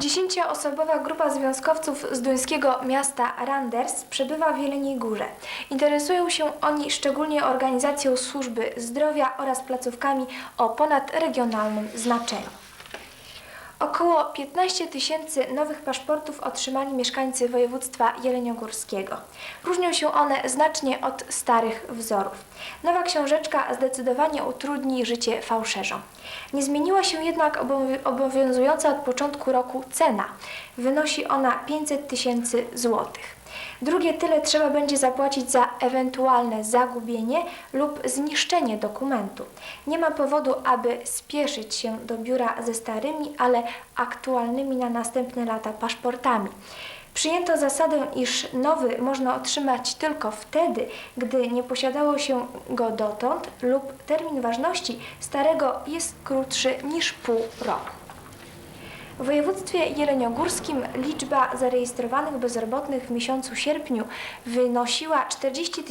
Dziesięcioosobowa grupa związkowców z duńskiego miasta Randers przebywa w Jeleniej Górze. Interesują się oni szczególnie organizacją służby zdrowia oraz placówkami o ponadregionalnym znaczeniu. Około 15 tysięcy nowych paszportów otrzymali mieszkańcy województwa jeleniogórskiego. Różnią się one znacznie od starych wzorów. Nowa książeczka zdecydowanie utrudni życie fałszerzom. Nie zmieniła się jednak obowi- obowiązująca od początku roku cena. Wynosi ona 500 tysięcy złotych. Drugie tyle trzeba będzie zapłacić za ewentualne zagubienie lub zniszczenie dokumentu. Nie ma powodu, aby spieszyć się do biura ze starymi, ale aktualnymi na następne lata paszportami. Przyjęto zasadę, iż nowy można otrzymać tylko wtedy, gdy nie posiadało się go dotąd lub termin ważności starego jest krótszy niż pół roku. W województwie jeleniogórskim liczba zarejestrowanych bezrobotnych w miesiącu sierpniu wynosiła 40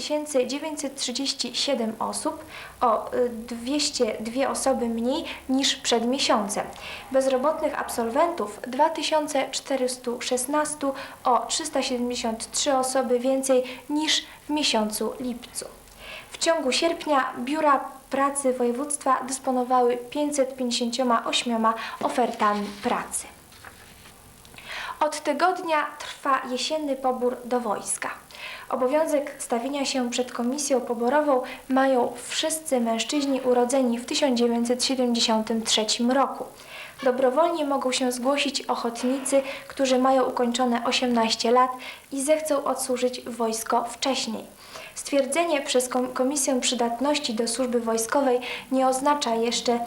937 osób, o y, 202 osoby mniej niż przed miesiącem. Bezrobotnych absolwentów 2416, o 373 osoby więcej niż w miesiącu lipcu. W ciągu sierpnia biura pracy województwa dysponowały 558 ofertami pracy. Od tygodnia trwa jesienny pobór do wojska. Obowiązek stawienia się przed komisją poborową mają wszyscy mężczyźni urodzeni w 1973 roku. Dobrowolnie mogą się zgłosić ochotnicy, którzy mają ukończone 18 lat i zechcą odsłużyć wojsko wcześniej. Stwierdzenie przez kom- Komisję Przydatności do służby wojskowej nie oznacza jeszcze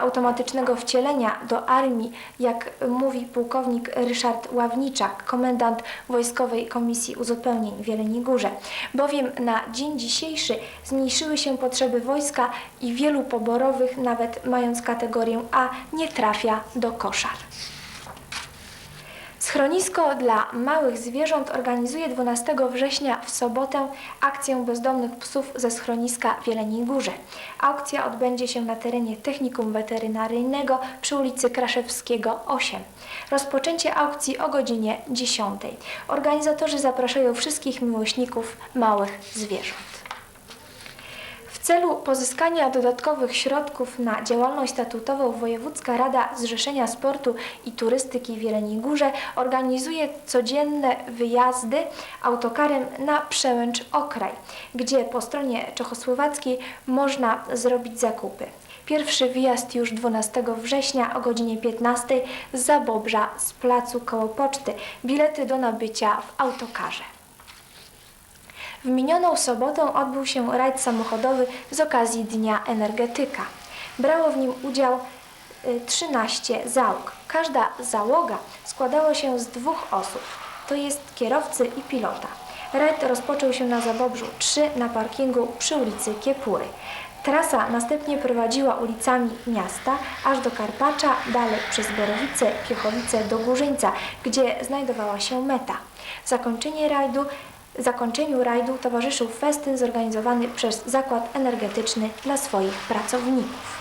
automatycznego wcielenia do armii, jak mówi pułkownik Ryszard Ławniczak, komendant Wojskowej Komisji Uzupełnień w Jeleniej Górze, bowiem na dzień dzisiejszy zmniejszyły się potrzeby wojska i wielu poborowych, nawet mając kategorię A, nie trafia do koszar. Schronisko dla małych zwierząt organizuje 12 września w sobotę akcję bezdomnych psów ze schroniska w Jeleniej Górze. Aukcja odbędzie się na terenie Technikum Weterynaryjnego przy ulicy Kraszewskiego 8. Rozpoczęcie aukcji o godzinie 10. Organizatorzy zapraszają wszystkich miłośników małych zwierząt. Celu pozyskania dodatkowych środków na działalność statutową Wojewódzka Rada Zrzeszenia Sportu i Turystyki w Jeleniej Górze organizuje codzienne wyjazdy autokarem na Przełęcz Okraj, gdzie po stronie czechosłowackiej można zrobić zakupy. Pierwszy wyjazd już 12 września o godzinie 15 z Zabobrza z placu koło poczty. Bilety do nabycia w autokarze. W minioną sobotę odbył się rajd samochodowy z okazji Dnia Energetyka. Brało w nim udział y, 13 załóg. Każda załoga składała się z dwóch osób, to jest kierowcy i pilota. Rajd rozpoczął się na Zabobrzu 3 na parkingu przy ulicy Kiepury. Trasa następnie prowadziła ulicami miasta aż do Karpacza, dalej przez Borowice, Piechowice do Górzyńca, gdzie znajdowała się meta. Zakończenie rajdu Zakończeniu rajdu towarzyszył festyn zorganizowany przez Zakład Energetyczny dla swoich pracowników.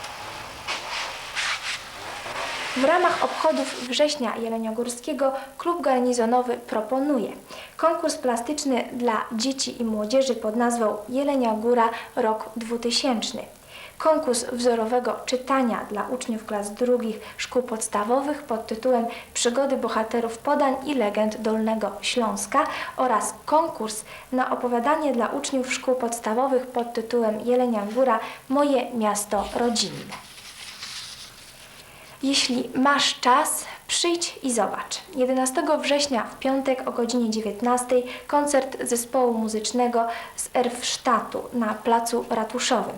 W ramach obchodów września jeleniogórskiego klub garnizonowy proponuje konkurs plastyczny dla dzieci i młodzieży pod nazwą Jelenia Góra Rok 2000. Konkurs wzorowego czytania dla uczniów klas drugich szkół podstawowych pod tytułem Przygody bohaterów podań i legend Dolnego Śląska oraz konkurs na opowiadanie dla uczniów szkół podstawowych pod tytułem Jelenia Góra Moje miasto rodzinne. Jeśli masz czas, przyjdź i zobacz. 11 września w piątek o godzinie 19 koncert zespołu muzycznego z Erfstadtu na Placu Ratuszowym.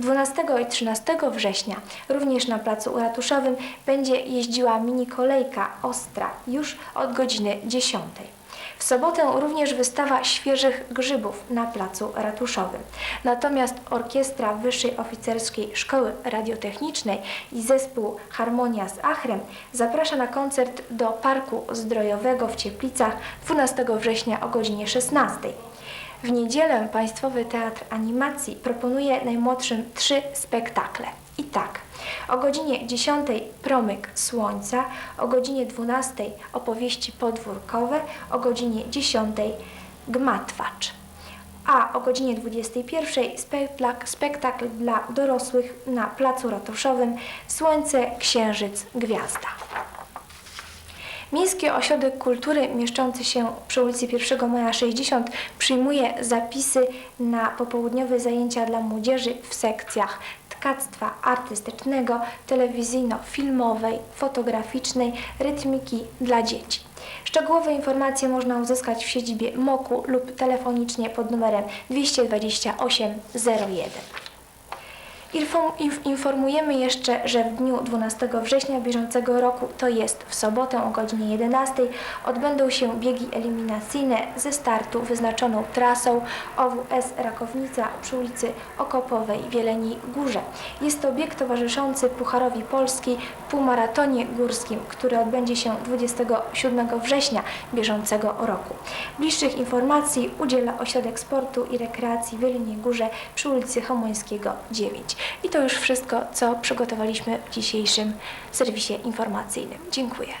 12 i 13 września również na Placu Ratuszowym będzie jeździła mini kolejka Ostra już od godziny 10. W sobotę również wystawa świeżych grzybów na placu ratuszowym. Natomiast Orkiestra Wyższej Oficerskiej Szkoły Radiotechnicznej i zespół Harmonia z Achrem zaprasza na koncert do Parku Zdrojowego w Cieplicach 12 września o godzinie 16. W niedzielę Państwowy Teatr Animacji proponuje najmłodszym trzy spektakle. I tak, o godzinie 10 Promyk Słońca, o godzinie 12 opowieści podwórkowe, o godzinie 10 Gmatwacz. A o godzinie 21 spektakl, spektakl dla dorosłych na Placu Ratuszowym Słońce, Księżyc, Gwiazda. Miejski Ośrodek Kultury mieszczący się przy ulicy 1 Maja 60 przyjmuje zapisy na popołudniowe zajęcia dla młodzieży w sekcjach tkactwa artystycznego, telewizyjno-filmowej, fotograficznej, rytmiki dla dzieci. Szczegółowe informacje można uzyskać w siedzibie MOKU lub telefonicznie pod numerem 228 01. Info- inf- Informujemy jeszcze, że w dniu 12 września bieżącego roku, to jest w sobotę o godzinie 11, odbędą się biegi eliminacyjne ze startu wyznaczoną trasą OWS Rakownica przy ulicy Okopowej w Górze. Jest to bieg towarzyszący Pucharowi Polski półmaratonie górskim, który odbędzie się 27 września bieżącego roku. Bliższych informacji udziela Ośrodek Sportu i Rekreacji w Górze przy ulicy Chomońskiego 9. I to już wszystko, co przygotowaliśmy w dzisiejszym serwisie informacyjnym. Dziękuję.